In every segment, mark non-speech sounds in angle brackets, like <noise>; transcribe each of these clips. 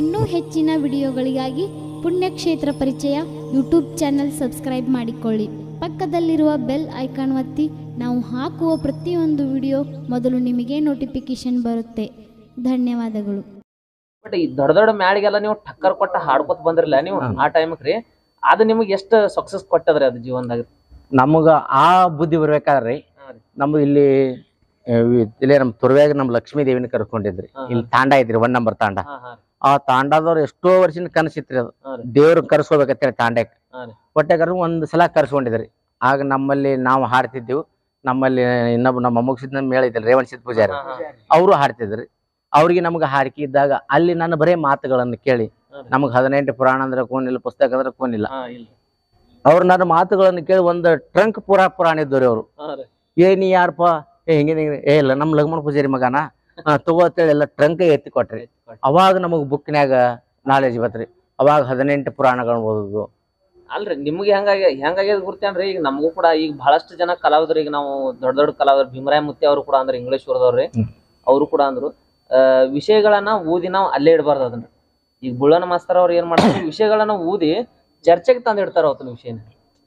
ಇನ್ನೂ ಹೆಚ್ಚಿನ ವಿಡಿಯೋಗಳಿಗಾಗಿ ಪುಣ್ಯಕ್ಷೇತ್ರ ಪರಿಚಯ ಯೂಟ್ಯೂಬ್ ಚಾನೆಲ್ ಸಬ್ಸ್ಕ್ರೈಬ್ ಮಾಡಿಕೊಳ್ಳಿ. ಪಕ್ಕದಲ್ಲಿರುವ ಬೆಲ್ ಐಕಾನ್ ಒತ್ತಿ ನಾವು ಹಾಕುವ ಪ್ರತಿಯೊಂದು ವಿಡಿಯೋ ಮೊದಲು ನಿಮಗೆ ನೋಟಿಫಿಕೇಶನ್ ಬರುತ್ತೆ. ಧನ್ಯವಾದಗಳು. ಬಟ್ ಈ ದೊಡ್ಡ ದೊಡ್ಡ ಮ್ಯಾಳಿಗೆಲ್ಲ ನೀವು ಟಕ್ಕರ್ ಕೊಟ್ಟ ಹಾಡ್ಕೊತ ಬಂದ್ರಲ್ಲ ನೀವು ಆ ಟೈಮ್ಗೆ ರೀ ಅದು ನಿಮಗೆ ಎಷ್ಟು ಸಕ್ಸಸ್ ಕೊಟ್ಟದ್ರಿ ಅದು ಜೀವನದಾಗ? ನಮಗ ಆ ಬುದ್ಧಿ ಬರ್ಬೇಕಾದ್ರಿ. ನಮ್ದು ಇಲ್ಲಿ ಇಲ್ಲೇ ನಮ್ ತುರ್ವ್ಯಾಗ ನಮ್ ಲಕ್ಷ್ಮೀ ದೇವಿನ ಕರ್ಕೊಂಡಿದ್ರಿ. ಇಲ್ಲಿ ತಾಂಡ ಇದ್ರಿ ಒನ್ ನಂಬರ್ ತಾಂಡ. ಆ ತಾಂಡದವ್ರು ಎಷ್ಟೋ ವರ್ಷದ ಕನಸಿತ್ರಿ ಅದು. ದೇವ್ರ ಕರ್ಸ್ಕೋಬೇಕಂತೇಳಿ ತಾಂಡಕ್ ಹೊಟ್ಟೆ ಕರ್ ಒಂದ್ ಸಲ ಕರ್ಸ್ಕೊಂಡಿದ್ರಿ. ಆಗ ನಮ್ಮಲ್ಲಿ ನಾವು ಹಾಡ್ತಿದ್ದೆವು. ನಮ್ಮಲ್ಲಿ ಇನ್ನೊಬ್ಬ ನಮ್ಮ ಮೊಮ್ಮಗ ಮೇಳ ಇದ್ರಿ ರೇವಣ್ ಸಿದ್ ಪೂಜಾರಿ. ಅವರು ಹಾಡ್ತಿದ್ರಿ. ಅವ್ರಿಗೆ ನಮ್ಗೆ ಹಾಡಿಕೆ ಇದ್ದಾಗ ಅಲ್ಲಿ ನನ್ನ ಬರೇ ಮಾತುಗಳನ್ನು ಕೇಳಿ ನಮ್ಗೆ ಹದಿನೆಂಟು ಪುರಾಣ ಅಂದ್ರೆ ಕೋನಿಲ್ಲ ಪುಸ್ತಕ ಅಂದ್ರೆ ಕೋನಿಲ್ಲ ಅವ್ರು ನನ್ನ ಮಾತುಗಳನ್ನು ಕೇಳಿ ಒಂದು ಟ್ರಂಕ್ ಪುರಾ ಪುರಾಣ ಇದ್ದವ್ರಿ ಅವರು ಏನಿ ಯಾರಪ್ಪ ಏ ಹಿಂಗೆ ಹಿಂಗೆ ಏ ಇಲ್ಲ ನಮ್ಮ ಲಗ್ಮಣ ಪೂಜಾರಿ ಮಗನ ತಗೋತೇಳಿ ತಗೋ ಅಂತೇಳಿ ಎಲ್ಲ ಟ್ರಂಕ್ ಎತ್ತಿ ಕೊಟ್ರಿ. ಅವಾಗ ನಮಗ್ ಬುಕ್ನ್ಯಾಗ ನಾಲೆಜ್ ಬತ್ರಿ ಅವಾಗ ಹದಿನೆಂಟು ಪುರಾಣಗಳನ್ನ ಓದುದು. ಅಲ್ರಿ ನಿಮ್ಗೆ ಹೆಂಗಾಗಿ ಹೆಂಗಾಗ್ಯದ ಗುರ್ತೇನ್ರಿ ಈಗ ನಮಗೂ ಕೂಡ ಈಗ ಬಹಳಷ್ಟು ಜನ ಕಲಾವಿದ್ರು ಈಗ ನಾವು ದೊಡ್ಡ ದೊಡ್ಡ ಕಲಾವಿದ್ರು ಭೀಮರಾಯ ಮುತ್ತಿ ಅವರು ಕೂಡ ಅಂದ್ರೆ ಇಂಗ್ಲಿಷ್ ಓದೋರ್ರಿ. ಅವರು ಕೂಡ ಅಂದ್ರು. ವಿಷಯಗಳನ್ನ ಓದಿ ನಾವು ಅಲ್ಲೇ ಇಡಬಾರ್ದು ಅದನ್ನ. ಈಗ ಬುಳ್ಳನ ಮಾಸ್ತರ್ ಅವ್ರು ಏನ್ ಮಾಡ್ತಾರೆ ವಿಷಯಗಳನ್ನ ಓದಿ ಚರ್ಚೆಗೆ ತಂದಿಡ್ತಾರ ಅವತ್ತಿನ ವಿಷಯನ.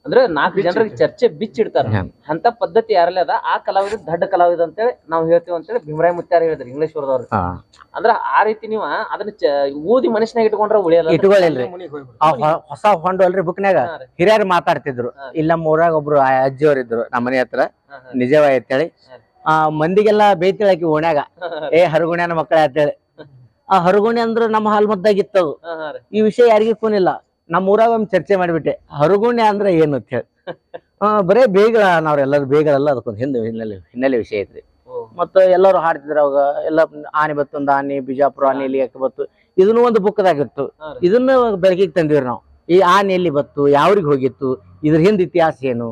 ಅಂದ್ರೆ ನಾಲ್ಕು ಜನರಿಗೆ ಚರ್ಚೆ ಬಿಚ್ಚಿಡ್ತಾರ. ಅಂತ ಪದ್ಧತಿ ಯಾರಲ್ಲ ಅದ? ಆ ಕಲಾವಿದ ದೊಡ್ಡ ಕಲಾವಿದ ಅಂತೇಳಿ ನಾವು ಹೇಳ್ತೀವಿ ಅಂತೇಳಿ ಭೀಮರಾಯ ಮುತ್ಯಾರ ಹೇಳಿದ್ರಿ ಇಂಗ್ಲಿಷ್ ಅಂದ್ರ ಆ ರೀತಿ ನೀವ ಅದನ್ನ ಚ- ಊದಿ ಮನುಷ್ಯನಾಗ ಇಟ್ಕೊಂಡ್ರೆ ಉಳಿಯಲ್ಲ ಇಟ್ಕೊಳ್ಳಿಲ್ರಿ. ಆ ಹೊಸ ಹೊಂಡು ಅಲ್ರಿ ಬುಕ್ನ್ಯಾಗ. ಹಾ ಹಿರಿಯರು ಮಾತಾಡ್ತಿದ್ರು. ಇಲ್ಲ ನಮ್ಮ ಊರಾಗ ಒಬ್ರು ಆ ಅಜ್ಜಿಯವ್ರು ಇದ್ರು ನಮ್ಮ ಮನೆ ಹತ್ರ. ನಿಜವಾಯ್ ಅಂತ ಹೇಳಿ ಅಂತೇಳಿ. ಆ ಮಂದಿಗೆಲ್ಲ ಬೇಯ್ತಿಳಕಿ ಓಣ್ಯಾಗ. ಏ ಹರಗುಣ್ಯಾನ ಮಕ್ಕಳ ಅಂತೇಳಿ. ಆ ಹರಗುಣಿ ಅಂದ್ರ ನಮ್ಮ ಹಾಲ್ ಮುದ್ದಾಗಿತ್ತದು ಈ ವಿಷಯ ಯಾರಿಗೂ ಕೂನಿಲ್ಲ. ನಮ್ಮ ಊರಾಗ ಒಂದು ಚರ್ಚೆ ಮಾಡಿಬಿಟ್ಟೆ ಹರಗುಣ್ಯ ಅಂದ್ರೆ ಏನು? ಅಂತ ಹೇಳಿ. ಬರೇ ಬೇಗ ನಾವ್ರೆಲ್ಲರೂ ಬೇಗರಲ್ಲ ಅದಕ್ಕೊಂದು ಹಿಂದೆ ಹಿನ್ನೆಲೆ ಹಿನ್ನೆಲೆ ವಿಷಯ ಐತ್ರಿ. ಮತ್ತ ಎಲ್ಲರೂ ಹಾಡ್ತಿದ್ರು ಅವಾಗ ಎಲ್ಲ ಆನೆ ಬತ್ತೊಂದು ಆನೆ ಬಿಜಾಪುರ ಆನೆ ಇಲ್ಲಿ ಯಾಕೆ ಬತ್ತು ಇದನ್ನು ಒಂದು ಬುಕ್ದಾಗಿತ್ತು. ಇದನ್ನ ಬೆಳಕಿಗೆ ತಂದಿವ್ರಿ ನಾವು. ಈ ಆನೆ ಎಲ್ಲಿ ಬತ್ತು ಯಾವ್ರಿಗೆ ಹೋಗಿತ್ತು ಇದ್ರ ಹಿಂದೆ ಇತಿಹಾಸ ಏನು?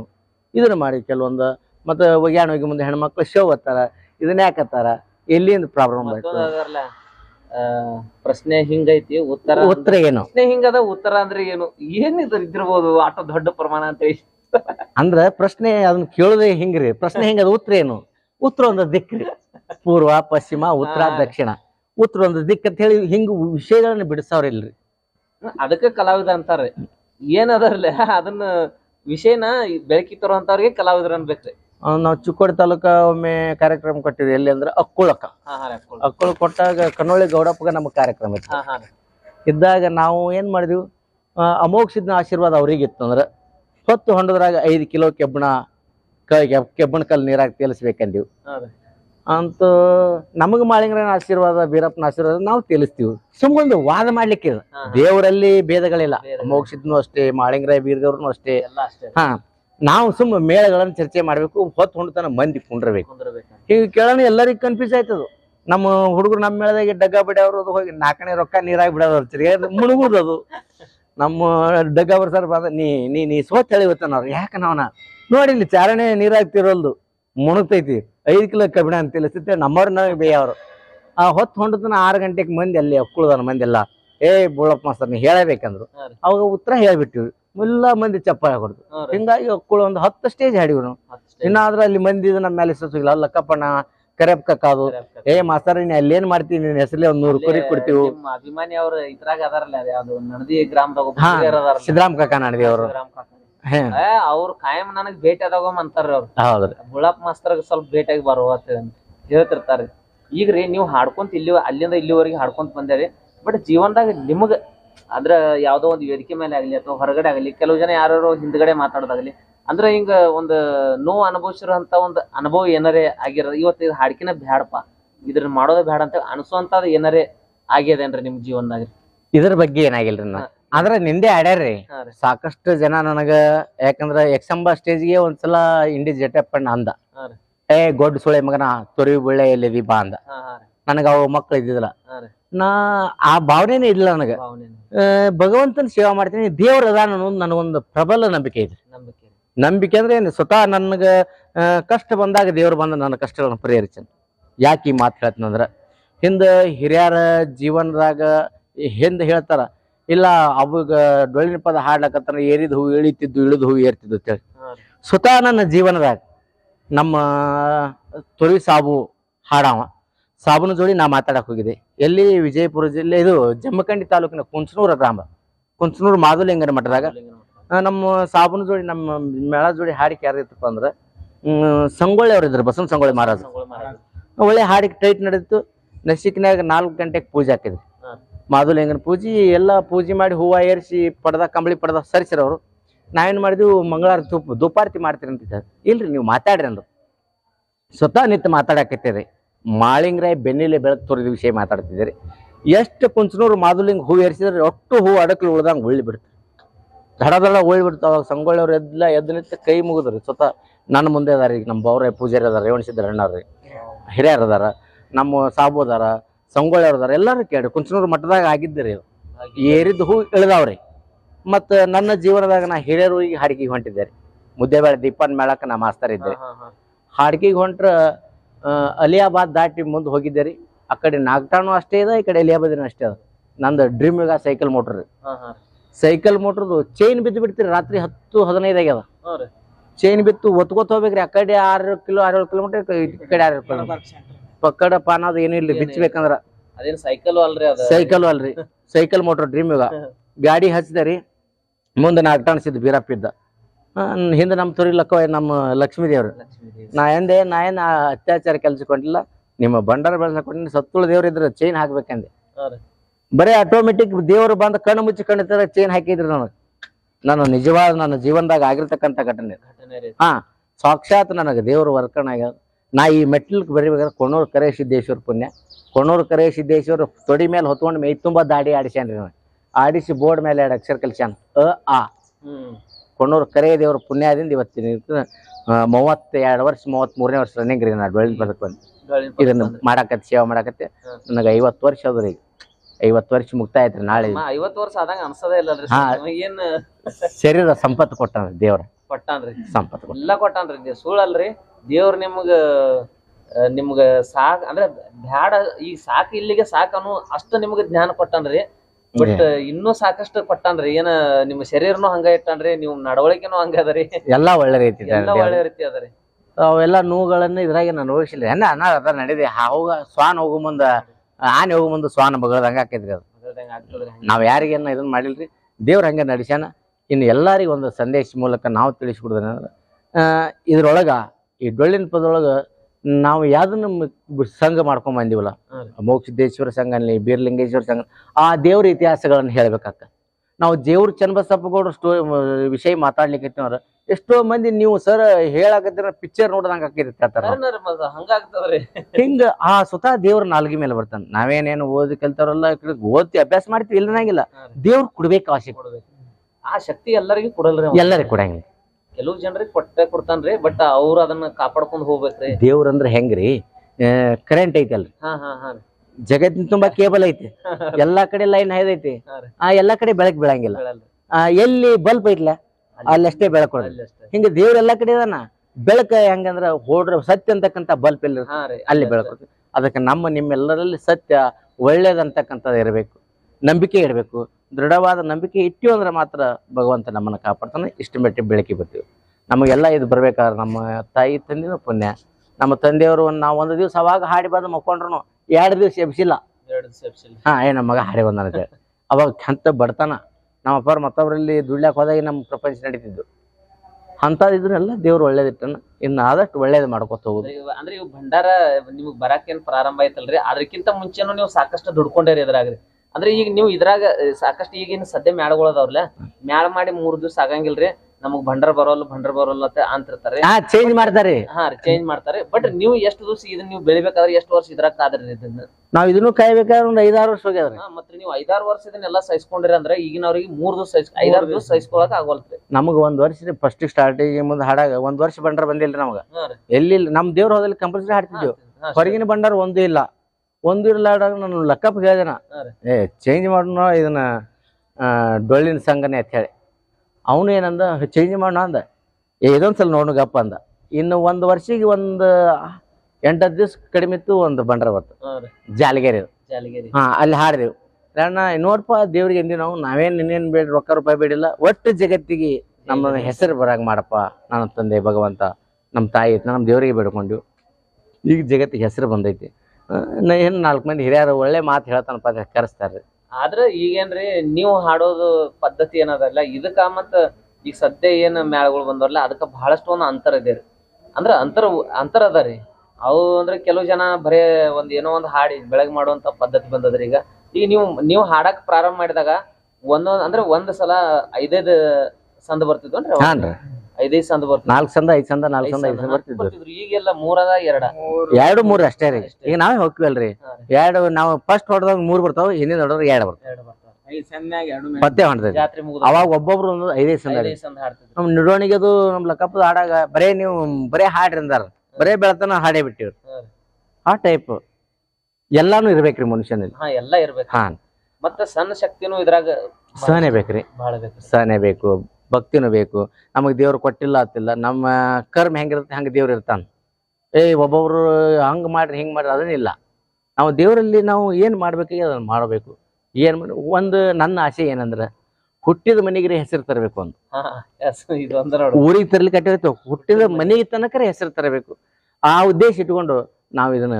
ಇದನ್ನ ಮಾಡಿ ಕೆಲವೊಂದು ಮತ್ತೆ ಒಗ್ಯಾಣ ಹೋಗಿ ಮುಂದೆ ಹೆಣ್ಮಕ್ಳು ಶೋ ಓದ್ತಾರ ಇದನ್ನ ಯಾಕತ್ತಾರ ಎಲ್ಲಿಂದ ಪ್ರಾಬ್ಲಮ್ ಆಯ್ತು ಪ್ರಶ್ನೆ ಹಿಂಗೈತಿ ಉತ್ತರ ಉತ್ತರ ಏನು? ಪ್ರಶ್ನೆ ಹಿಂಗದ ಉತ್ತರ ಅಂದ್ರೆ ಏನು? ಏನಿದ್ರ ಇದ್ದಿರ್ಬೋದು? ಆಟ ದೊಡ್ಡ ಪ್ರಮಾಣ ಅಂತ ಹೇಳಿ. ಅಂದ್ರ ಪ್ರಶ್ನೆ ಅದನ್ನ ಕೇಳೋದೇ ಹಿಂಗ್ರಿ. ಪ್ರಶ್ನೆ ಹಿಂಗದ ಉತ್ತರ ಏನು? ಉತ್ತರ ಒಂದು ದಿಕ್ಕ್ರಿ ಪೂರ್ವ ಪಶ್ಚಿಮ ಉತ್ತರ. ದಕ್ಷಿಣ. ಉತ್ತರ ಒಂದು ದಿಕ್ಕ ಅಂತ ಹೇಳಿ ಹಿಂಗ ವಿಷಯಗಳನ್ನ ಬಿಡಿಸವ್ರಿಲ್ರಿ ಅದಕ್ಕೆ ಕಲಾವಿದ ಅಂತಾರೆ ಏನದರ್ಲೆ ಅದನ್ನ ವಿಷಯನ ಬೆಳಕಿ ತರುವಂತವ್ರಿಗೆ ಕಲಾವಿದ್ರ ಅನ್ಬೇಕ್ರಿ. ನಾವು ಚಿಕ್ಕೋಡಿ ತಾಲೂಕ ಒಮ್ಮೆ ಕಾರ್ಯಕ್ರಮ ಕೊಟ್ಟಿವಿ. ಎಲ್ಲಿ ಅಂದ್ರೆ ಅಕ್ಕುಳಕ್ಕ. ಅಕ್ಕುಳ ಕೊಟ್ಟಾಗ ಕನ್ನೋಳಿ ಗೌಡಪ್ಪಗ ನಮ್ಮ ಕಾರ್ಯಕ್ರಮ ಇತ್ತು. ಇದ್ದಾಗ ನಾವು ಏನ್ ಮಾಡಿದ್ವಿ? ಅಮೋಘ ಆಶೀರ್ವಾದ ಅವ್ರಿಗೆ ಇತ್ತು ಅಂದ್ರೆ ಹೊತ್ತು ಹೊಂಡದ್ರಾಗ ಐದು ಕಿಲೋ ಕೆಬ್ಬಣ ಕೆಬ್ಬಣ ಕಲ್ಲು ನೀರಾಗಿ ತೇಲಿಸ್ಬೇಕಂದೀವಿ. ಅಂತ ನಮಗ ಮಾಳಿಂಗ್ರನ ಆಶೀರ್ವಾದ ಬೀರಪ್ಪನ ಆಶೀರ್ವಾದ ನಾವು ತೇಲಿಸ್ತೀವಿ. ಸುಮ್ಮನೆ ವಾದ ಮಾಡ್ಲಿಕ್ಕೆ. ದೇವರಲ್ಲಿ ಭೇದಗಳಿಲ್ಲ. ಅಮೋಘ ಅಷ್ಟೇ ಮಾಳಿಂಗ್ರ ಬೀರ್ಗವ್ರನು ಅಷ್ಟೇ. ಎಲ್ಲ ಅಷ್ಟೇ. ಹಾ. ನಾವು ಸುಮ್ಮ ಮೇಳಗಳನ್ನ ಚರ್ಚೆ ಮಾಡಬೇಕು ಹೊತ್ತು ಹೊಂಡತನ ಮಂದಿ ಕುಂಡ್ರಬೇಕು ಹೀಗೆ ಈಗ ಕೇಳೋಣ ಎಲ್ಲರಿಗೂ ಕನ್ಫ್ಯೂಸ್ ಆಯ್ತದು ನಮ್ಮ ಹುಡುಗರು ನಮ್ಮ ಮೇಳದಾಗೆ ಡಗ್ಗ ಬಿಡೋರು ಅದು ಹೋಗಿ ನಾಲ್ಕನೇ ರೊಕ್ಕ ನೀರಾಗಿ ಬಿಡೋದು ತಿರ್ಗಿ ಅದು ನಮ್ಮ ಡಗ್ಗ ಬರ್ಸಾರ ಬಾದ ನೀ ನೀ ನೀ ಸೋತ್ ಹೇಳಿವತ್ತ ಅವ್ರ. ಯಾಕ ನಾವನ? ನೋಡಿ ಇಲ್ಲಿ ಚಾರಣೆ ನೀರಾಗ್ತಿರೋದು ಮುಣುಗ್ತೈತಿ. ಐದು ಕಿಲೋ ಕಬ್ಬಿಣ ಅಂತ ತಿಳಿಸುತ್ತೆ ನಮಗೆ ಬೇಯವ್ರು ಆ ಹೊತ್ತು ಹೊಂಡತನ ಆರು ಗಂಟೆಗೆ ಮಂದಿ ಅಲ್ಲಿ ಅಕ್ಕುಳದನ ಮಂದಿ ಎಲ್ಲ ಏ ಬುಳಪ್ಪ ಮಾಸ್ತರ್ ನೀ ಹೇಳಬೇಕಂದ್ರು. ಅವಾಗ ಉತ್ತರ ಹೇಳ್ಬಿಟ್ಟಿವಿ. ಎಲ್ಲ ಮಂದಿ ಚಪ್ಪಾಳೆ ಹೊಡೆದು. ಹಿಂಗಾಗಿ ಅಕ್ಕುಳ ಒಂದು ಹತ್ತು ಸ್ಟೇಜ್ ಹಾಡಿವಿ ನಾವು ಇನ್ನಾದ್ರ ಅಲ್ಲಿ ಮಂದಿ ಇದು ನಮ್ಮ ಮೇಲೆ ಸಿಗಿಲ್ಲ ಲಕ್ಕಪ್ಪಣ್ಣ ಕರೆಪ್ ಕಕ್ಕಾದು ಏ ಮಾಸ್ತರ ಅಲ್ಲಿ ಅಲ್ಲೇನ್ ಮಾಡ್ತೀನಿ? ನಿನ್ನ ಹೆಸರಲ್ಲಿ ಒಂದ್ ನೂರು ಕುರಿ ಕೊಡ್ತೀವಿ. ಅಭಿಮಾನಿ ಅವ್ರ ಇದ್ರಾಗ ಅದಾರಲ್ಲ ಅದು ನಡದಿ ಗ್ರಾಮದಾಗ. ಸಿದ್ದರಾಮ್ ಕಕ್ಕ ನಡದಿ ಅವರು. ಅವ್ರು ಕಾಯಂ ನನಗ್ ಭೇಟಿ ಆದಾಗ ಅಂತಾರ್ರಿ ಅವ್ರು. ಹೌದ್ರಿ. ಬುಳಪ್ ಮಾಸ್ತರ್ಗ ಸ್ವಲ್ಪ ಭೇಟಿಯಾಗಿ ಬರುವ ಅಂತ ಹೇಳಿ ಹೇಳ್ತಿರ್ತಾರ್ರಿ. ಈಗ ರೀ ನೀವು ಹಾಡ್ಕೊಂತ ಇಲ್ಲಿ ಅಲ್ಲಿಂದ ಇಲ್ಲಿವರೆಗೆ ಹಾಡ್ಕೊಂತ ಬಂದೇರಿ. ಬಟ್ ಜೀವನದಾಗ ನಿಮಗ ಅದ್ರ ಯಾವ್ದೋ ಒಂದು ವೇದಿಕೆ ಮೇಲೆ ಆಗ್ಲಿ ಅಥವಾ ಹೊರಗಡೆ ಆಗಲಿ ಕೆಲವು ಜನ ಯಾರು ಹಿಂದ್ಗಡೆ ಮಾತಾಡೋದಾಗ್ಲಿ ಅಂದ್ರೆ ಹಿಂಗ ಒಂದು ನೋವು ಅನುಭವಿಸಿರುವಂತ ಒಂದು ಅನುಭವ ಏನಾರೇ ಆಗಿರೋದು ಇವತ್ತು ಇದು ಹಾಡ್ಕಿನ ಬ್ಯಾಡಪ್ಪ. ಇದ್ರ ಮಾಡೋದೇ ಬ್ಯಾಡ ಅಂತ ಅನ್ಸುವಂತದ್ ಏನಾರೇ ಆಗ್ಯದೇನ್ರಿ ನಿಮ್ ಜೀವನದಾಗ ಇದ್ರ ಬಗ್ಗೆ ಏನಾಗಿಲ್ರಿ ನಾ ಆದ್ರ ನಿಂದೆ ಆಡ್ಯಾರ್ರಿ ಹಾ ರೀ. ಸಾಕಷ್ಟು ಜನ ನನಗ ಯಾಕಂದ್ರ ಎಕ್ಸಂಬ ಸ್ಟೇಜ್ಗೆ ಒಂದ್ಸಲ ಇಂಡಿ ಜಟಪ್ಪಣ್ಣ ಅಂದ. ಹಾ ರೀ. ಏ ಗೊಡ್ಡ ಸುಳೆ ಮಗನ ತೊರಿ ಬುಳ್ಳೆ ಎಲ್ಲಿದಿ ಬಾ ಅಂದ. ಹಾ ಹಾ ರೀ. ನನಗ ಅವ ಮಕ್ಳು ಇದ್ದಿದ್ದಿಲ್ಲ. ಹಾ ರೀ. ನಾ ಆ ಭಾವನೆನೇ ಇಲ್ಲ ನನಗೆ. ಭಗವಂತನ ಸೇವಾ ಮಾಡ್ತೀನಿ ದೇವ್ರ ಅದಾನ ಅನ್ನೋದು ನನಗೊಂದು ಪ್ರಬಲ ನಂಬಿಕೆ ಇದೆ. ನಂಬಿಕೆ ನಂಬಿಕೆ ಅಂದ್ರೆ ಏನು? ಸ್ವತಃ ನನಗ ಕಷ್ಟ ಬಂದಾಗ ದೇವ್ರು ಬಂದ ನನ್ನ ಕಷ್ಟಗಳನ್ನ ಪರಿಹರಿಸನ್ ಯಾಕೆ ಈ ಮಾತು ಹೇಳ್ತೀನಂದ್ರ ಹಿಂದ ಹಿರಿಯರ ಜೀವನದಾಗ ಹಿಂದ ಹೇಳ್ತಾರ ಇಲ್ಲ ಅವಾಗ ಡೊಳ್ಳಿನ ಪದ ಹಾಡ್ಲಕತ್ತಾರ ಏರಿದ ಹೂ ಇಳಿತಿದ್ದು ಇಳಿದ ಹೂ ಏರ್ತಿದ್ದು ಅಂತೇಳಿ ಸ್ವತಃ ನನ್ನ ಜೀವನದಾಗ ನಮ್ಮ ತೊರಿ ಸಾಬು ಹಾಡವ ಸಾಬೂನು ಜೋಡಿ ನಾ ಮಾತಾಡಕ್ ಹೋಗಿದ್ದೆ. ಎಲ್ಲಿ ವಿಜಯಪುರ ಜಿಲ್ಲೆ, ಇದು ಜಮ್ಮಕಂಡಿ ತಾಲೂಕಿನ ಕುಂಚನೂರ ಗ್ರಾಮ. ಕುಂಚನೂರು ಮಾಧುಲಿಂಗನ ಮಠದಾಗ. ನಮ್ಮ ಸಾಬೂನು ಜೋಡಿ, ನಮ್ಮ ಮೇಳ ಜೋಡಿ ಹಾಡಿಕೆ ಯಾರಿತ್ತಪ್ಪ ಅಂದ್ರೆ ಸಂಗೊಳ್ಳಿ ಅವ್ರು ಇದ್ರು ಬಸವನ ಸಂಗೊಳ್ಳಿ ಮಹಾರಾಜ ಒಳ್ಳೆ ಹಾಡಿಗೆ ಟೈಟ್ ನಡೆದಿತ್ತು. ನಸಿಕ್ನಾಗ ನಾಲ್ಕು ಗಂಟೆಗೆ ಪೂಜೆ ಹಾಕಿದ್ರಿ. ಮಾಧುಲಿಂಗನ ಪೂಜೆ, ಎಲ್ಲ ಪೂಜೆ ಮಾಡಿ ಹೂವ ಏರಿಸಿ, ಪಡ್ದ, ಕಂಬಳಿ ಪಡ್ದ ಸರಿಸರ್ ಅವರು. ನಾವೇನು ಮಾಡಿದ್ವಿ, ಮಂಗಳವಾರ ಧೂಪ, ಧೂಪಾರತಿ ಮಾಡ್ತೀರಿ ಇಲ್ರಿ, ನೀವು ಮಾತಾಡ್ರಿ ಅಂದ್ರು. ಸ್ವತಃ ನಿಂತು ಮಾತಾಡಕತ್ತೀರಿ. ಮಾಳಿಂಗ್ರಾಯ್ ಬೆನ್ನಿಲೆ ಬೆಳಕು ತೋರಿದ ವಿಷಯ ಮಾತಾಡ್ತಿದ್ದೀರಿ. ಎಷ್ಟು ಕುಂಚನೂರು ಮಾದುಲಿಂಗ್ ಹೂ ಏರಿಸಿದ್ರೆ ಒಟ್ಟು ಹೂ ಅಡಕಲು ಉಳ್ದಂಗೆ ಉಳ್ಳಿ ಬಿಡ್ತಾರೆ ದಡ ದಡ ಉಳ್ಳಿ ಬಿಡ್ತಾವ ಅವಾಗ ಸಂಗೊಳ್ಳಿ ಅವ್ರು ಎದ್ಲ ಎದ್ದು ನಿಂತು ಕೈ ಮುಗಿದ್ರಿ. ಸ್ವತಃ ನನ್ನ ಮುಂದೆ ಅದಾರ ಈಗ ನಮ್ಮ ಬೌರ ಪೂಜಾರಿ ಅದಾರ ರೇವಣಸಿದ್ದರ ಅಣ್ಣಾರ್ರಿ ಹಿರಿಯರ್ ಅದಾರ ನಮ್ಮ ಸಾಬು ಅದಾರ ಸಂಗೊಳ್ಳಿ ಅದಾರ ಎಲ್ಲರೂ ಕೇಳಿ ಕುಂಚನೂರು ಮಠದಾಗ ಆಗಿದ್ದೀರಿ. ಏರಿದ ಹೂ ಇಳ್ದಾವ್ರಿ. ಮತ್ತು ನನ್ನ ಜೀವನದಾಗ ನಾ ಹಿರಿಯರು ಈಗ ಹಾಡಿಗೆಗೆ ಹೊಂಟಿದ್ದೆ ರೀ. ಮುದ್ದೆಬೇಳೆ ದೀಪನ್ ಮೇಳಕ್ಕೆ ನಾ ಮಾಸ್ತರ್ ಇದ್ದೆ. ಹಾಡ್ಗಿಗೆ ಹೊಂಟ್ರ ಅಲಿಯಾಬಾದ್ ದಾಟಿ ಮುಂದೆ ಹೋಗಿದ್ದೆ ರೀ. ಆ ಕಡೆ ನಾಗಟಾಣು ಅಷ್ಟೇ ಇದೆ ಈ ಕಡೆ ಅಲಿಯಾಬಾದಿನ ಅಷ್ಟೇ ಅದ ನಂದು ಡ್ರೀಮ್ ಈಗ ಸೈಕಲ್ ಮೋಟ್ರ್ ರೀ. ಸೈಕಲ್ ಮೋಟ್ರದು ಚೈನ್ ಬಿದ್ದು ಬಿಡ್ತೀರಿ ರಾತ್ರಿ ಹತ್ತು ಹದಿನೈದು ಆಗ್ಯದ. ಚೈನ್ ಬಿತ್ತು ಒತ್ಕೋತ ಹೋಗ್ಬೇಕ್ರಿ ಆ ಕಡೆ ಆರು ಕಿಲೋ ಆರೇಳು ಕಿಲೋಮೀಟರ್ ಈ ಕಡೆ ಆರು ಕಿಲೋಮೀಟರ್. ಪಕ್ಕಡ ಪಾನ ಅದು ಏನೂ ಇಲ್ಲ ಬಿಚ್ಚಬೇಕಂದ್ರ ಸೈಕಲ್ ಅಲ್ರಿ ಅದ. ಸೈಕಲ್ ಅಲ್ರಿ. ಸೈಕಲ್ ಮೋಟರ್ ಡ್ರೀಮ್ ಈಗ. <laughs> ಗಾಡಿ ಹಚ್ಚಿದೆ ರೀ. ಮುಂದೆ ನಾಲ್ಕು ಟನ್ಸಿದ್ದು ಬೀರಪ್ಪ ಇದ್ದ ಹಿಂದೆ ನಮ್ಮ ತುರಿ ಲಕ್ಕ ನಮ್ಮ ಲಕ್ಷ್ಮೀ ದೇವ್ರು. ನಾ ಎಂದೆ ನಾ ಏನು ಅತ್ಯಾಚಾರ ಕೆಲಸ ಕೊಟ್ಟಿಲ್ಲ ನಿಮ್ಮ ಬಂಡಾರ ಬೆಳೆಸಕೊಂಡು ಸತ್ತುಳ ದೇವ್ರ ಇದ್ರೆ ಚೈನ್ ಹಾಕ್ಬೇಕಂದೆ. ಬರೇ ಆಟೋಮೆಟಿಕ್ ದೇವರು ಬಂದ ಕಣ್ಣು ಮುಚ್ಚಿ ಕಣ್ಣಿತರ ಚೈನ್ ಹಾಕಿದ್ರಿ ನನಗೆ. ನಾನು ನಿಜವಾದ ನನ್ನ ಜೀವನದಾಗ ಆಗಿರ್ತಕ್ಕಂತ ಘಟನೆ. ಹಾ ಸಾಕ್ಷಾತ್ ನನಗೆ ದೇವರು ವರ್ಕಣ ಆಗ್ಯಾವ ನಾ ಈ ಮೆಟ್ಲಿಗೆ ಬರಿಬೇಕಾದ್ರೆ ಕೊಣ್ಣೂರು ಕರೆ ಸಿದ್ದೇಶ್ವರ ಪುಣ್ಯ. ಕೊಣ್ಣೂರು ಕರೆ ಸಿದ್ದೇಶ್ವರ ತೊಡಿ ಮೇಲೆ ಹೊತ್ಕೊಂಡು ಮೈ ತುಂಬ ದಾಡಿ ಆಡಿಸ್ಯಾನ್ರಿ ನಾನು ಆಡಿಸಿ ಬೋರ್ಡ್ ಮೇಲೆ ಎರಡು ಅಕ್ಷರ ಕಲ್ಸ್ಯಾನ. ಅ ಆ. ಕೊಣ್ಣೂರು ಕರೆ ದೇವ್ರ ಪುಣ್ಯದಿಂದ ಇವತ್ತಿನ ಮೂವತ್ತ ಎರಡ್ ವರ್ಷ ಮೂವತ್ತ್ ಮೂರನೇ ವರ್ಷ ರನ್ನಿಂಗ್ ರೀ ನಾನು ಬೆಳ್ಳಿ ಬದಕ್ ಬಂದು. ಇದನ್ನ. ಮಾಡಾಕತ್ತೆ ಸೇವೆ ಮಾಡಾಕತ್ತೆ. ನನಗೆ ಐವತ್ತು ವರ್ಷ ಅದ ಈಗ. ಐವತ್ತು ವರ್ಷ ಮುಕ್ತಾಯ ಐತ್ರಿ ನಾಳೆ ಐವತ್ತು ವರ್ಷ ಆದಂಗ ಅನ್ಸದೇ ಇಲ್ಲ ಹಾ. ಏನ್ ಶರೀರ ಸಂಪತ್ತು ಕೊಟ್ಟಾನ ದೇವ್ರ. ಕೊಟ್ಟಾನ್ರಿ. ಸಂಪತ್ತು ಎಲ್ಲ ಕೊಟ್ಟಾನ್ರಿ. ಸುಳ್ಳಲ್ರಿ. ದೇವ್ರ ನಿಮ್ಗ ನಿಮ್ಗ ಸಾಕ್ ಅಂದ್ರೆ ಬ್ಯಾಡ. ಈಗ ಸಾಕ್ ಇಲ್ಲಿಗೆ ಸಾಕನು ಅಷ್ಟು ಅಷ್ಟ ನಿಮ್ಗ ಜ್ಞಾನ ಕೊಟ್ಟಾನ್ರಿ. ಬಟ್ ಇನ್ನೂ ಸಾಕಷ್ಟು ಕೊಟ್ಟಾನ್ರಿ. ಏನ ನಿಮ್ಮ ಶರೀರನು ಹಂಗ ಇಟ್ಟಾನ್ರಿ ನಿಮ್ ನಡವಳಿಕೆನು ಹಂಗ ಅದರಿ. ಎಲ್ಲಾ ಒಳ್ಳೆ ರೀತಿ ಎಲ್ಲ ಒಳ್ಳೆ ರೀತಿ ಅದರಿ. ಅವೆಲ್ಲ ನೋವುಗಳನ್ನ ಇದ್ರಾಗ ನಾನು ನೋಡಿಸಿಲ್ಲ ಏನ ಅನ್ನ ಅದ ನಡೀದೆ ಹೋಗ ಸ್ವಾನ್ ಹೋಗು ಮುಂದ ಆನೆ ಹೋಗು ಮುಂದ ಸ್ವಾನ್ ಬಗಳದಂಗ ಹಾಕಿದ್ರಿ ಅದು. ನಾವ್ ಯಾರಿಗೇನ ಇದನ್ನ ಮಾಡಿಲ್ರಿ? ದೇವ್ರ ಹಂಗೆ ನಡೆಸ್ಯಾನ. ಇನ್ನು ಎಲ್ಲರಿಗೂ ಒಂದು ಸಂದೇಶ ಮೂಲಕ ನಾವು ತಿಳಿಸ್ಕೊಡುದಂದ್ರೆ ಇದ್ರೊಳಗ ಈ ಡೊಳ್ಳಿನ ಪದೊಳಗ ನಾವು ಯಾವ್ದನ್ನ ಸಂಘ ಮಾಡ್ಕೊಂಡ್ ಬಂದಿವಲ್ಲ. ಮೋಕ್ಷದೇಶ್ವರ ಸಂಘ ಅಲ್ಲಿ ಬೀರ್ಲಿಂಗೇಶ್ವರ ಸಂಘ ಆ ದೇವ್ರ ಇತಿಹಾಸಗಳನ್ನ ಹೇಳ್ಬೇಕಾಕ ನಾವು ದೇವ್ರ ಚನ್ನಬಸಪ್ಪಗೌಡ್ರ ಸ್ಟೋ ವಿಷಯ ಮಾತಾಡ್ಲಿಕ್ಕೆ ಎಷ್ಟೋ ಮಂದಿ ನೀವು ಸರ್ ಹೇಳಾಕತ್ತಿರ ಪಿಕ್ಚರ್ ನೋಡ್ದಂಗ ಆಕೈತಿ ಹೇಳ್ತಾರ ಖರೇನ ರೀ ಮತ್ತ ಹಂಗ ಆ ಸ್ವತಃ ದೇವ್ರ ನಾಲ್ಗಿ ಮೇಲೆ ಬರ್ತಾನೆ. ನಾವೇನೇನು ಓದಿ ಕಲ್ತಾರಲ್ಲ ಓದ್ತಿ ಅಭ್ಯಾಸ ಮಾಡ್ತೀವಿ ಇಲ್ಲನಾಗಿಲ್ಲ ದೇವ್ರ ಕೊಡ್ಬೇಕು ಆಸೆ ಕೊಡ್ಬೇಕು. ಆ ಶಕ್ತಿ ಎಲ್ಲರಿಗೂ ಕೊಡಲ್ರಿ. ಎಲ್ಲರಿಗೂ ಕೊಡಂಗಿಲ್ಲ. ಕೆಲವು ಜನರಿಗೆ ಕೊಟ್ಟೆ ಕೊಡ್ತಾನ್ರಿ ಬಟ್ ಅವ್ರು ಅದನ್ನ ಕಾಪಾಡ್ಕೊಂಡ್ ಹೋಗ್ಬೇಕ್ರಿ ದೇವ್ರಂದ್ರ ಹೆಂಗ್ರಿ ಕರೆಂಟ್ ಐತಲ್ರಿ ಹಾ ಹಾ ಹಾ ರೀ. ಜಗತ್ತಿನ ತುಂಬಾ ಕೇಬಲ್ ಐತಿ <laughs> ಎಲ್ಲಾ ಕಡೆ ಲೈನ್ ಹೈದೈತಿ ಹಾ ರೀ. ಆ ಎಲ್ಲಾ ಕಡೆ ಬೆಳಕ್ ಬೀಳಂಗಿಲ್ಲ. ಆ ಎಲ್ಲಿ ಬಲ್ಬ್ ಐತ್ಲ ಅಲ್ಲಷ್ಟೇ ಬೆಳಕು ಕೊಡೋದು ಅಲ್ಲಿ ಅಷ್ಟೇ. ಹಿಂಗ ದೇವ್ರ ಎಲ್ಲಾ ಕಡೆ ಅದಾನ ಬೆಳಕ ಹೆಂಗಂದ್ರ ಹೋಡ್ರ ಸತ್ಯ ಅಂತಕ್ಕಂತ ಬಲ್ಬ್ ಎಲ್ಲಿ ಹಾ ರೀ. ಅಲ್ಲಿ. ಬೆಳಕು ಅದಕ್ಕೆ ನಮ್ಮ ನಿಮ್ಮೆಲ್ಲರಲ್ಲಿ ಸತ್ಯ ಒಳ್ಳೇದಂತಕ್ಕಂಥದ್ದು ಇರಬೇಕು ನಂಬಿಕೆ ಇರಬೇಕು ದೃಢವಾದ ನಂಬಿಕೆ ಇಟ್ಟು ಅಂದ್ರೆ ಮಾತ್ರ ಭಗವಂತ ನಮ್ಮನ್ನ ಕಾಪಾಡ್ತಾನೆ. ಇಷ್ಟು ಮೆಟ್ಟಿ ಬೆಳಕಿ ಬರ್ತೀವಿ. ನಮಗೆಲ್ಲ ಇದು ಬರ್ಬೇಕಾದ್ರೆ ನಮ್ಮ ತಾಯಿ ತಂದಿನೂ ಪುಣ್ಯ. ನಮ್ಮ ತಂದೆಯವರು ಒಂದು ನಾವು ಒಂದು ದಿವಸ ಅವಾಗ ಹಾಡಿ ಬಂದು ಮಕ್ಕೊಂಡ್ರು ಎರಡು ದಿವಸ ಎಬ್ಸಿಲ್ಲ. ಎರಡು ದಿವ್ಸ ಎಬ್ಸಿಲ್ಲ. ಹಾ ಏ ನಮ್ಮ ಮಗ ಹಾಡಿ ಬಂದ ಅಂತೇಳಿ ಅವಾಗ ಅಂತ ಬಡತನ. ನಮ್ಮ ಅಪ್ಪ ಮತ್ತೊಬ್ಬರಲ್ಲಿ ದುಡ್ಲಾಕ್ ಹೋದಾಗ ನಮ್ಮ ಪ್ರಪಂಚ ನಡೀತಿದ್ದು. ಅಂಥದಿದ್ರೆಲ್ಲ ದೇವ್ರು ಒಳ್ಳೇದಿಟ್ಟನ. ಇನ್ನು ಆದಷ್ಟು ಒಳ್ಳೇದು ಮಾಡ್ಕೊತ ಹೋಗುದು. ಅಂದ್ರೆ ಇವ್ ಭಂಡಾರ ನಿಮ್ಗೆ ಬರಾಕೇನ್ ಪ್ರಾರಂಭ ಆಯ್ತಲ್ರಿ? ಅದಕ್ಕಿಂತ ಮುಂಚೆನೂ ನೀವು ಸಾಕಷ್ಟು ದುಡ್ಕೊಂಡೇರಿ ಇದ್ರಾಗ್ರಿ. ಅಂದ್ರೆ ಈಗ ನೀವು ಇದ್ರಾಗ ಸಾಕಷ್ಟು ಈಗಿನ ಸದ್ಯ ಮ್ಯಾಳ್ಗಳದಾವ್ರಲ್ಲ ಮ್ಯಾಳ ಮಾಡಿ ಮೂರ್ ದಿವ್ಸ ಆಗಂಗಿಲ್ರಿ ನಮಗ್ ಭಂಡಾರ ಬರೋಲ್ಲ ಭಂಡರ್ ಬರೋಲ್ಲ ಅಂತ ಅಂತಿರ್ತಾರೆ. ಹಾ ಚೇಂಜ್ ಮಾಡ್ತಾರೆ. ಹಾ ಚೇಂಜ್ ಮಾಡ್ತಾರೆ. ಬಟ್ ನೀವು ಎಷ್ಟು ದಿವಸ ಇದನ್ನ ನೀವು ಬೆಳಿಬೇಕಾದ್ರೆ ಎಷ್ಟು ವರ್ಷ ಇದ್ರಾಗ ಕಾದ್ರಿ ಇದನ್ನ? ನಾವ್ ಇದನ್ನು ಕಾಯ್ಬೇಕಾದ್ರೆ ಒಂದ್ ಐದಾರು ವರ್ಷ ಹೋಗ್ಯಾದ್ರಿ ಮತ್ತೆ ಮತ್ತ್ ನೀವು ಐದಾರು ವರ್ಷ ಇದನ್ನೆಲ್ಲ ಸಹಿಸ್ಕೊಂಡ್ರಿ ಅಂದ್ರೆ ಈಗಿನವ್ರಿಗೆ ಮೂರ್ ದಿವಸ ಸಹಿಸ್ ಐದಾರು ದಿವಸ. ಸಹಿಸ್ಕೊಳಕ್ ಆಗೋಲ್ತ್ರಿ ನಮಗ್ ಒಂದ್ ವರ್ಷ ಫಸ್ಟ್ ಸ್ಟಾರ್ಟಿಂಗ್ ಮುಂದೆ ಹಾಡಾಗ ಒಂದ್ ವರ್ಷ ಬಂಡಾರ ಬಂದಿಲ್ರಿ ನಮಗ. ಎಲ್ಲಿ ನಮ್ ದೇವ್ರ ಹೋದಲ್ಲಿ ಕಂಪಲ್ಸರಿ ಹಾಡ್ತಿದ್ವಿ. ಹೊರಗಿನ ಬಂಡಾರ ಒಂದೂ ಇಲ್ಲ. ಒಂದು ಇರ್ಲಾರ್ದಾಗ ನಾನು ಲಕ್ಕಪ್ಪ ಹೇಳಿದೆನ ಏ ಚೇಂಜ್ ಮಾಡೋಣ ಇದನ್ನ ಡೊಳ್ಳಿನ ಸಂಘನೆ ಅಂತ ಹೇಳಿ. ಅವನು ಏನಂದ ಚೇಂಜ್ ಮಾಡೋಣ ಅಂದ. ಏ ಇದೊಂದ್ಸಲ ನೋಡು ಗಪ್ಪ ಅಂದ. ಇನ್ನು ಒಂದು ವರ್ಷಿಗೆ ಒಂದು ಎಂಟತ್ತು ದಿವ್ಸ ಕಡಿಮೆ ಇತ್ತು ಒಂದು ಬಂಡ್ರ ಬತ್ತು. ಜಾಲಿಗೇರಿ. ಜಾಲಿಗೇರಿ. ಹಾ ಅಲ್ಲಿ ಹಾಡಿದೆವು. ಅಣ್ಣ ನೋಡ್ಪ ದೇವ್ರಿಗೆ ಎಂದಿ ನಾವು. ನಾವೇನು ಇನ್ನೇನ್ ಬೇಡ ರೊಕ್ಕ ರೂಪಾಯಿ ಬೇಡಿಲ್ಲ. ಒಟ್ಟು ಜಗತ್ತಿಗೆ ನಮ್ಮ ಹೆಸರು ಬರಾಗ ಮಾಡಪ್ಪ. ನನ್ನ ತಂದೆ ಭಗವಂತ ನಮ್ಮ ತಾಯಿ ನಮ್ಮ ದೇವರಿಗೆ ಬೇಡ್ಕೊಂಡ್ವಿ. ಈಗ ಜಗತ್ತಿಗೆ ಹೆಸರು ಬಂದೈತಿ. ನಾ ಏನು ನಾಲ್ಕು ಮಂದಿ ಹಿರಿಯರು ಒಳ್ಳೆ ಮಾತು ಹೇಳ್ತಾನಪ್ಪ ಅಂತ ಕರೆಸ್ತಾರ್ರಿ. ಆದ್ರ ಈಗೇನ್ರಿ ನೀವು ಹಾಡೋದು ಪದ್ಧತಿ ಏನದಲ್ಲ ಇದಕ್ಕ ಮತ್ತ ಈಗ ಸದ್ಯ ಏನ್ ಮ್ಯಾಳಗಳು ಬಂದವಲ್ಲ ಅದಕ್ಕ ಬಹಳಷ್ಟು ಒಂದು ಅಂತರ ಇದೆ ರೀ. ಅಂದ್ರ ಅಂತರ ಅಂತರ ಅದ ರೀ. ಅವು ಅಂದ್ರೆ ಕೆಲವು ಜನ ಬರೇ ಒಂದ್ ಏನೋ ಒಂದ್ ಹಾಡಿ ಬೆಳಗ್ಗೆ ಮಾಡುವಂತ ಪದ್ಧತಿ ಬಂದದ್ರಿ ಈಗ. ಈಗ ನೀವು ನೀವು ಹಾಡಕ್ ಪ್ರಾರಂಭ ಮಾಡಿದಾಗ ಒಂದೊಂದ್ ಅಂದ್ರೆ ಒಂದ್ ಸಲ ಐದೈದ್ ಸಂದ ಬರ್ತಿದ್ವನ್ರಿ ಐದೈದ್ ಸಂದ ಬರ್ತಿದ್ವು ನಾಲ್ಕು ಸಂದ ಐದು ಸಂದ ನಾಲ್ಕು ಸಂದ ಐದು ಸಂದ ಬರ್ತಿದ್ರು. ಈಗೆಲ್ಲ ಮೂರದ ಎರಡ. ಎರಡು ಮೂರು ಅಷ್ಟೇ ರೀ. ಅಷ್ಟೇ. ಈಗ ನಾವೇ ಹೋಗ್ತೀವಲ್ರಿ. ಎರಡು ನಾವು ಫಸ್ಟ್ ಹೊಡೆದಾಗ ಮೂರು ಬರ್ತಾವ ಹಿಂದಿನ ಹೊಡೆದಾಗ ಎರಡು ಬರ್ತಾವ. ಪತ್ತೆ ಹೊಡೆದ್ರಿ ಮುಗಿದ ಅವಾಗ ಒಬ್ಬೊಬ್ರು ಒಂದು ಐದೈದು ಸಂದ ಐದೈದ್ ಸಂದ ಹಾಡ್ತಿದ್ರು. ನಮ್ ನಿಡೋಣಿಗೆ ಅದು ನಮ್ ಲಕ್ಕಪ್ಪದ ಹಾಡಾಗ ಬರೇ ನೀವು ಬರೇ ಹಾಡ್ರಿ ಅಂದಾರ. ಬರೇ ಬೆಳತನ ಹಾಡೇ ಬಿಟ್ಟಿವ್ರಿ. ಆ ಟೈಪ್ ಎಲ್ಲಾನು ಇರ್ಬೇಕ್ರಿ ಮನುಷ್ಯನಲ್ಲಿ. ಹಾ ಎಲ್ಲಾ ಇರ್ಬೇಕು. ಹಾ. ಮತ್ತ ಸಣ್ಣ ಶಕ್ತಿನೂ ಇದ್ರಾಗ ಸಹನೆ ಬೇಕ್ರಿ. ಬಹಳ ಬೇಕು ಸಹನೆ ಬೇಕು. ಭಕ್ತಿನೂ ಬೇಕು. ನಮಗೆ ದೇವ್ರು ಕೊಟ್ಟಿಲ್ಲ ಆತಿಲ್ಲ ನಮ್ಮ ಕರ್ಮ ಹೆಂಗಿರುತ್ತೆ ಹಂಗೆ ದೇವ್ರು ಇರ್ತಾನ. ಏ ಒಬ್ಬೊಬ್ರು ಹಂಗ್ ಮಾಡ್ರಿ ಹಿಂಗೆ ಮಾಡ್ರಿ ಅದನ್ನಿಲ್ಲ ನಾವು ದೇವರಲ್ಲಿ ನಾವು ಏನ್ ಮಾಡ್ಬೇಕು ಅದನ್ನ ಮಾಡಬೇಕು. ಏನ್ ಮಾಡಿ ಒಂದು ನನ್ನ ಆಸೆ ಏನಂದ್ರ ಹುಟ್ಟಿದ ಮನೆಗೆ ಹೆಸರು ತರಬೇಕು ಅಂತ ಊರಿಗೆ ತರ್ಲಿಕ್ಕೆ ಕಟ್ಟಿರ್ತೇವೆ ಹುಟ್ಟಿದ ಮನೆಗೆ ತನಕ ಹೆಸರು ತರಬೇಕು. ಆ ಉದ್ದೇಶ ಇಟ್ಕೊಂಡು ನಾವು ಇದನ್ನ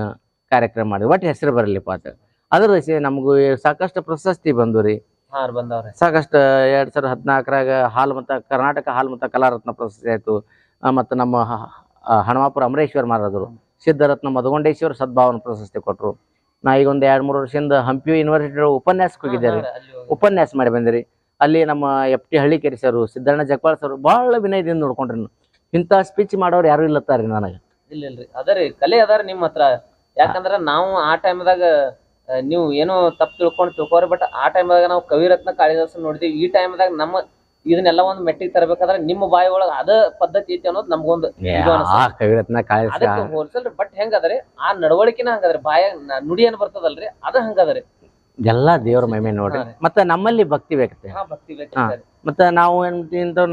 ಕಾರ್ಯಕ್ರಮ ಮಾಡಿದ್ವಿ ಒಟ್ಟು ಹೆಸರು ಬರಲಿಪ್ಪ ಅಂತ. ಅದರ ನಮಗೂ ಸಾಕಷ್ಟು ಪ್ರಶಸ್ತಿ ಬಂದು ರೀ. ಬಂದವ್ರೆ. ಸಾಕಷ್ಟು ಎರಡ್ ಸಾವಿರದ ಹದಿನಾಲ್ಕರಾಗ ಹಾಲು ಮತ ಕರ್ನಾಟಕ ಹಾಲು ಮತ ಕಲಾರತ್ನ ಪ್ರಶಸ್ತಿ ಆಯಿತು. ಮತ್ತ ಮತ್ತು ನಮ್ಮ ಹಣಮಾಪುರ ಅಮರೇಶ್ವರ್ ಮಹಾರಾಜರು ಸಿದ್ಧರತ್ನ ಮಧುಗೊಂಡೇಶ್ವರ ಸದ್ಭಾವನ ಪ್ರಶಸ್ತಿ ಕೊಟ್ಟರು ನಾ ಈಗ ಒಂದು ಎರಡು ಮೂರು ವರ್ಷದಿಂದ ಹಂಪಿ ಯೂನಿವರ್ಸಿಟಿ ಉಪನ್ಯಾಸಕ್ಕೆ ಹೋಗಿದ್ದೆ ರೀ ಉಪನ್ಯಾಸ ಮಾಡಿ ಬಂದಿರಿ. ಅಲ್ಲಿ ನಮ್ಮ F T Hallikeri sir Siddanna Jagpal sir ಭಾಳ ವಿನಯದಿಂದ ನೋಡ್ಕೊಂಡ್ರಿ. ಇಂಥ ಸ್ಪೀಚ್ ಮಾಡೋರು ಯಾರು ಇಲ್ಲತ್ತಾರಿ ನನಗೆ. ಇಲ್ಲ ಇಲ್ರಿ ರೀ ಕಲೆ ಅದಾರ ನಿಮ್ಮ ಹತ್ರ ಯಾಕಂದ್ರ ನಾವು ಆ ಟೈಮ್ದಾಗ ನೀವು ಏನೋ ತಪ್ಪು ತಿಳ್ಕೊಂಡು ತಿಳ್ಕೊರಿ ಬಟ್ ಆ ಟೈಮ್ದಾಗ ನಾವು ಕವಿರತ್ನ ಕಾಳಿದಾಸ ನೋಡಿದೀವಿ. ಈ ಟೈಮ್ದಾಗ ನಮ್ಮ ಇದನ್ನೆಲ್ಲ ಒಂದು ಮೆಟ್ಟಿಗೆ ತರಬೇಕಾದ್ರೆ ನಿಮ್ಮ ಬಾಯಿ ಒಳಗೆ ಅದ ಪದ್ಧತಿ ಐತಿ ಅನ್ನೋದು ನಮ್ಗೊಂದು. ಕವಿರತ್ನ ಹೋಲ್ಸಲ್ರಿ ಬಟ್ ಹೆಂಗದ್ರಿ ಆ ನಡವಳಿಕೆನ ಹಂಗದ್ರಿ ಬಾಯ ನುಡಿ ಏನ್ ಬರ್ತದಲ್ರಿ ಅದ ಹಂಗದ್ರಿ. ಎಲ್ಲಾ ದೇವ್ರ ಮಹಿಮೆ ನೋಡ್ರಿ. ಮತ್ತೆ ನಮ್ಮಲ್ಲಿ ಭಕ್ತಿ ಬೇಕತ್ತೆ. ಮತ್ತೆ ನಾವು ಏನ್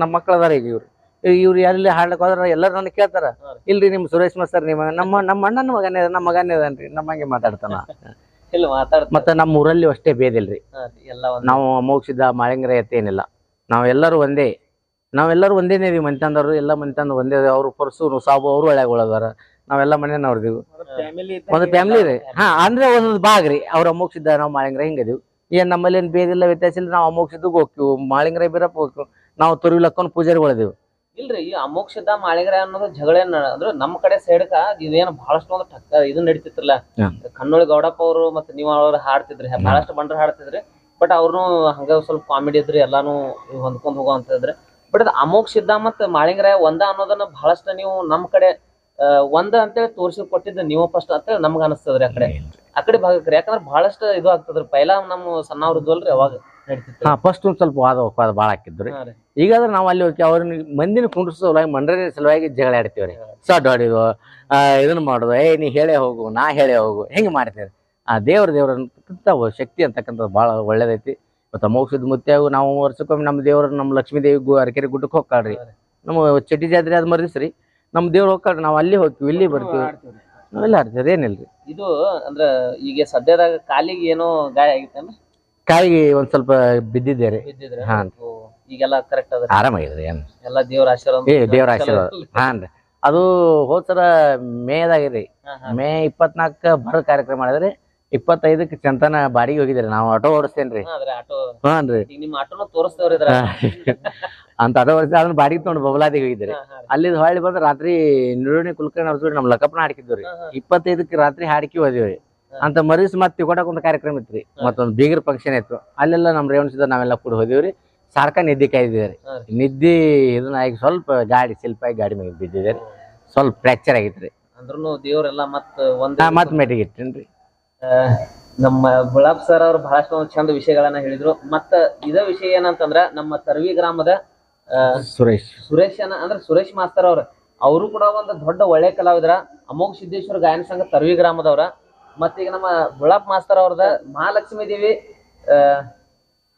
ನಮ್ಮ ಮಕ್ಕಳ ಅದಾರ ಈಗ ಇವ್ರು. ಇವ್ರು ಎಲ್ಲಿ ಹಾಡ್ಲಿಕ್ಕೆ ಹೋದ್ರ ಎಲ್ಲರೂ ನನಗೆ ಕೇಳ್ತಾರ. ಇಲ್ರಿ ನಿಮ್ ಸುರೇಶ್ ಮಸ್ತರ್ ನಿಮ್ಮ ನಮ್ಮ ನಮ್ಮ ಅಣ್ಣನ ಮಗನೇ ನಮ್ಮ ಮಗನೇ ಅದನ್ರಿ ನಮ್ಮ ಹಂಗೆ ಮಾತಾಡ್ತಾನ. <laughs> ಇಲ್ಲ ಮಾತಾಡ್ತಾರೆ. ಮತ್ತೆ ನಮ್ಮ ಊರಲ್ಲಿ ಅಷ್ಟೇ ಬೇದಿಲ್ರಿ ಎಲ್ಲ ಒಂದ್. ನಾವು ಅಮೋಕ್ಷಿದ ಮಾಳಿಂಗರ ಏನಿಲ್ಲ. ನಾವೆಲ್ಲರೂ ಒಂದೇ. ನಾವೆಲ್ಲರೂ ಒಂದೇನೇ ಇದೀವಿ ಮನ್ತಂದವ್ರು ಎಲ್ಲ ಮನ್ತಂದ್ ಒಂದೇ ಅವ್ರು ಪರ್ಸು ಸಾಬು ಅವರು ಒಳಗೊಳದಾರ ನಾವೆಲ್ಲ ಮನೆಯವ್ರದಿವು ಒಂದು ಫ್ಯಾಮಿಲಿ ರೀ. ಹಾ ಅಂದ್ರೆ ಒಂದೊಂದು ಭಾಗ ರೀ. ಅವ್ರ ಅಮೋಕ್ಷಿದ್ದ ನಾವು ಮಾಳಿಂಗ್ರ ಹಿಂಗದೀವಿ. ಏನ್ ನಮ್ಮಲ್ಲಿ ಏನ್ ಬೇದಿಲ್ಲ ವ್ಯತ್ಯಾಸ ಇಲ್ಲ. ನಾವು ಅಮೋಕ್ಷಿದ್ದು ಹೋಗ್ತೀವಿ. ಮಾಳಿಂಗ್ರ ಬೀರಪ್ಪ ಹೋಗ್ತೀವಿ. ನಾವು ಪೂಜಾರಿಗಳದೀವಿ ಪೂಜಾರಿಗಳಿದೀವಿ. ಇಲ್ರಿ ಈ ಅಮೋಕ್ಷದ ಮಾಳಿಗರ ಅನ್ನೋದು ಜಗಳ ಏನ್ ನಡ- ಅಂದ್ರೆ ನಮ್ಮ ಕಡೆ ಸೈಡ್ಕ ಇದೇನು ಬಹಳಷ್ಟು ಒಂದು ಟಕ್ಕ ಇದು ನಡೀತಿತ್ತಲ್ಲ. ಕಣ್ಣೋಳಿ ಗೌಡಪ್ಪ ಅವರು ಮತ್ತೆ ನೀವು ಅವ್ರು ಹಾಡ್ತಿದ್ರಿ ಬಹಳಷ್ಟು ಬಂಡ್ರ ಹಾಡ್ತಿದ್ರಿ. ಬಟ್ ಅವ್ರು ಹಂಗ ಸ್ವಲ್ಪ ಕಾಮಿಡಿ ಇದ್ರಿ ಎಲ್ಲಾನು ಹೊಂದ್ಕೊಂಡ್ ಹೋಗೋ ಅಂತ ಇದ್ರಿ ಬಟ್ ಅದು ಅಮೋಕ್ಷಿದ್ದ ಮತ್ತೆ ಮಾಳಿಂಗರಾಯ ಒಂದ ಅನ್ನೋದನ್ನ ಬಹಳಷ್ಟು ನೀವು ನಮ್ಮ ಕಡೆ ಆ, ಒಂದ ಅಂತೇಳಿ ತೋರಿಸಿ ಕೊಟ್ಟಿದ್ದ ನೀವು ಫಸ್ಟ್ ಅಂತೇಳಿ ನಮ್ಗ ಅನಸ್ತದ್ರಿ ಆ ಕಡೆ. ಆ ಕಡೆ ಭಾಗಕ್ರಿ ಯಾಕಂದ್ರೆ ಬಹಳಷ್ಟು ಇದು ಆಗ್ತದ್ರಿ. ಪೈಲಾ ನಮ್ಮ ಸಣ್ಣವ್ರದ್ದು ಅಲ್ರಿ ಅವಾಗ ನಡೀತಿತ್ತು. ಹಾ ಫಸ್ಟ್ ಒಂದ್ ಸ್ವಲ್ಪ ವಾದ ವಾದ ಭಾಳ ಹಾಕಿದ್ರಿ. ಹಾ ರೀ. ಈಗಾದ್ರೆ ನಾವು ಅಲ್ಲಿ ಹೋಗಿ ಅವ್ರನ್ನ ಮಂದಿನ ಕುಂಡ್ರಿಸೋ ಸಲುವಾಗಿ ಮಂಡ್ರೆ ಸಲುವಾಗಿ ಜಗಳ ಆಡ್ತೀವ್ರಿ ಸಡ್ ಹೊಡಿದು ಇದನ್ನ ಮಾಡೋದು ಏ ನೀ ಹೇಳೇ ಹೋಗು ನಾ ಹೇಳೇ ಹೋಗು ಹೆಂಗೆ ಮಾಡ್ತೀವಿ ಆ ದೇವ್ರ ದೇವ್ರ ಶಕ್ತಿ ಅಂತಕ್ಕಂಥದ್ದು ಭಾಳ ಒಳ್ಳೇದೈತಿ. ಮತ್ತು ಮೋಕ್ಷದ ಮುತ್ಯಾಗು ನಾವು ವರ್ಷಕ್ಕೊಮ್ಮೆ ನಮ್ಮ ದೇವ್ರ ನಮ್ಮ ಲಕ್ಷ್ಮೀ ದೇವಿ ಗು ಅರಕೆರೆ ಗುಡ್ಡಕ್ಕೆ ಹೋಗ್ಕಾಳ್ರಿ ನಮ್ಮ ಚಟ್ಟಿ ಜಾತ್ರೆ ಅದು ಮರ್ದಿಸ್ರಿ ನಮ್ಮ ದೇವ್ರು ಹೋಗ್ಕಾಳ್ರಿ ನಾವು ಅಲ್ಲಿ ಹೋಗ್ತೀವಿ ಇಲ್ಲಿ ಬರ್ತೀವಿ. ನಾವೆಲ್ಲ ಆಡ್ತೀವಿ ಅದೇನಿಲ್ರಿ ಇದು ಅಂದ್ರ ಈಗ ಸದ್ಯದಾಗ ಕಾಲಿಗೆ ಏನೋ ಗಾಯ ಆಗಿತ್ತಲ್ಲ ಕಾಲಿಗೆ ಒಂದ್ ಸ್ವಲ್ಪ ಬಿದ್ದಿದ್ದೆ ರೀ. ಬಿದ್ದಿದ್ರೆ? ಹಾ. ಈಗೆಲ್ಲ ಕರೆಕ್ಟ್ ಅದ ಆರಾಮಾಗಿದ್ರಿ ಏನು? ಎಲ್ಲ ದೇವ್ರ ಆಶೀರ್ವಾದ ಏ ದೇವ್ರ ಆಶೀರ್ವಾದ. <laughs> ಹಾನ್ ರೀ ಅದು ಹೋದ್ ಸಲ ಮೇದಾಗಿರಿ. ಮೇ ಇಪ್ಪತ್ನಾಲ್ಕ ಬರೋ ಕಾರ್ಯಕ್ರಮ ಮಾಡಿದ್ರಿ ಇಪ್ಪತ್ತೈದಕ್ಕೆ ಚಂತನ ಬಾಡಿಗೆ ಹೋಗಿದ್ರಿ ನಾವು ಆಟೋ ಓಡಿಸ್ತೇನ್ರಿ. ಹಾನ್ ರೀ ನಿಮ್ಮ ಆಟೋನ ತೋರಿಸ್ತೇವ್ರಿ <laughs> ಅಂತ ಆಟೋ ಓಡಿಸಿ ಅದನ್ನ ಬಾಡಿಗೆ ತಗೊಂಡು ಬಬಲಾದಿಗೆ ಹೋಗಿದ್ರಿ. ಅಲ್ಲಿ ಹೊಳ್ಳಿ ಬಂದ್ರೆ ರಾತ್ರಿ ನಿರೂಣಿ ಕುಲಕರ್ಣಿ ಅವ್ರ ನಮ್ ಲಕ್ಕಪ್ಪನ ಹಾಡ್ಕಿದ್ವಿ ಇಪ್ಪತ್ತೈದಕ್ಕೆ ರಾತ್ರಿ ಹಾಡ್ಕಿ ಹೋದಿವ್ರಿ. ಅಂತ ಮರಿಸ್ ಮತ್ತೆ ತಿಕೋಟಕ್ ಒಂದು ಕಾರ್ಯಕ್ರಮ ಇತ್ರಿ. ಮತ್ತೊಂದು ಬೀಗರ್ ಫಂಕ್ಷನ್ ಇತ್ತು. ಅಲ್ಲೆಲ್ಲ ನಮ್ಮ ರೇವಣ್ಸಿದ ನಾವೆಲ್ಲ ಕೂಡ ಹೋದಿವ್ರಿ. ಸಾರ್ಕ ನಿದ್ದೆ ಕಾಯ್ದಿದ್ದಾರೆ ನಿದ್ದೆ ಇದನ್ನ ಆಗಿ ಸ್ವಲ್ಪ ಗಾಡಿ ಸಿಲ್ಪಾಗಿ ಗಾಡಿ ಮೇಲೆ ಬಿದ್ದಿದೆ ರೀ. ಸ್ವಲ್ಪ ಫ್ರಾಕ್ಚರ್ ಆಗಿದ್ರಿ ಅಂದ್ರೂ ದೇವ್ರೆಲ್ಲ ಮತ್ ಒಂದ್ ಮತ್ ಮೆಟ್ಟಿಗೆ ಇಟ್ಟೇನ್ರಿ ನಮ್ಮ ಗುಲಾಬ್ ಸರ್ ಅವರು ಬಹಳಷ್ಟು ಒಂದ್ ಚಂದ ವಿಷಯಗಳನ್ನ ಹೇಳಿದ್ರು. ಮತ್ತ ಇದ ವಿಷಯ ಏನಂತಂದ್ರ ನಮ್ಮ ತರ್ವಿ ಗ್ರಾಮದ ಸುರೇಶ್. ಸುರೇಶ್ ಅನ್ನ ಅಂದ್ರೆ ಸುರೇಶ್ ಮಾಸ್ತರ್ ಅವ್ರ. ಅವರು ಕೂಡ ಒಂದು ದೊಡ್ಡ ಒಳ್ಳೆ ಕಲಾವಿದರ. ಅಮೋಘ ಸಿದ್ದೇಶ್ವರ ಗಾಯನ ಸಂಘ ತರ್ವಿ ಗ್ರಾಮದವ್ರ. ಮತ್ತೀಗ ನಮ್ಮ ಗುಲಾಬ್ ಮಾಸ್ತರ್ ಅವ್ರದ ಮಹಾಲಕ್ಷ್ಮೀ ದೇವಿ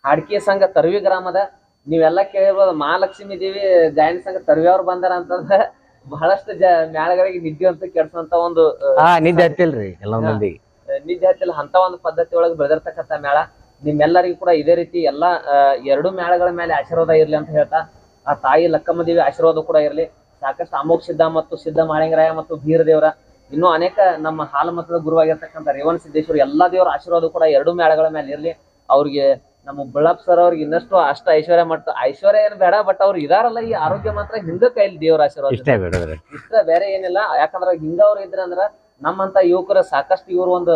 ಹಾಡ್ಕಿ ಸಂಘ ತರ್ವಿ ಗ್ರಾಮದ ನೀವೆಲ್ಲ ಕೇಳಿರ್ಬೋದು ಮಹಾಲಕ್ಷ್ಮಿ ದೇವಿ ಗಾಯನ ಸಂಘ ತರ್ವಿ ಅವ್ರು ಬಂದಾರ ಅಂತಂದ್ರ ಬಹಳಷ್ಟು ಜ ಮ್ಯಾಳಗಳಿಗೆ ನಿದ್ದೆ ಅಂತ ಕೆಡ್ಸಂತ ಒಂದು ಹಾ ನಿದ್ದೆ ಹತ್ತಿಲ್ರಿ ಎಲ್ಲ ಮಂದಿ ನಿದ್ದೆ ಹತ್ತಿಲ್ಲ. ಅಂತ ಒಂದು ಪದ್ಧತಿ ಒಳಗೆ ಬೆಳೆದಿರ್ತಕ್ಕಂಥ ಮೇಳ ನಿಮ್ಮೆಲ್ಲರಿಗೂ ಕೂಡ ಇದೇ ರೀತಿ ಎಲ್ಲ ಎರಡು ಮೇಳಗಳ ಮೇಲೆ ಆಶೀರ್ವಾದ ಇರ್ಲಿ ಅಂತ ಹೇಳ್ತಾ ಆ ತಾಯಿ ಲಕ್ಕಮ್ಮ ದೇವಿ ಆಶೀರ್ವಾದ ಕೂಡ ಇರಲಿ. ಸಾಕಷ್ಟು ಅಮೋಘ ಸಿದ್ಧ ಮತ್ತು ಸಿದ್ಧ ಮಾಳಿಂಗರಾಯ ಮತ್ತು ಬೀರದೇವರ ಇನ್ನೂ ಅನೇಕ ನಮ್ಮ ಹಾಲು ಮತದ ಗುರುವಾಗಿರ್ತಕ್ಕಂಥ ರೇವಣ ಸಿದ್ದೇಶ್ವರ ಎಲ್ಲಾ ದೇವರ ಆಶೀರ್ವಾದ ಕೂಡ ಎರಡು ಮೇಳಗಳ ಮೇಲೆ ಇರಲಿ. ಅವ್ರಿಗೆ ನಮ್ಮ ಬಳ್ಳಾಪ್ ಸರ್ ಅವ್ರಿಗೆ ಇನ್ನಷ್ಟು ಅಷ್ಟ ಐಶ್ವರ್ಯ ಮಾಡ್ತಾ ಐಶ್ವರ್ಯ ಏನ್ ಬೇಡ ಬಟ್ ಅವ್ರು ಇದಾರಲ್ಲ ಈ ಆರೋಗ್ಯ ಮಾತ್ರ ಹಿಂದ ಕೈಲಿ ದೇವರ ಆಶೀರ್ವಾದ. ಇಷ್ಟೇ ಬೇಡ ಇಷ್ಟ ಬೇರೆ ಏನಿಲ್ಲ. ಯಾಕಂದ್ರ ಹಿಂಗ ಅವ್ರು ಇದ್ರ ಅಂದ್ರ ನಮ್ಮಂತ ಯುವಕರ ಸಾಕಷ್ಟು ಇವ್ರ ಒಂದು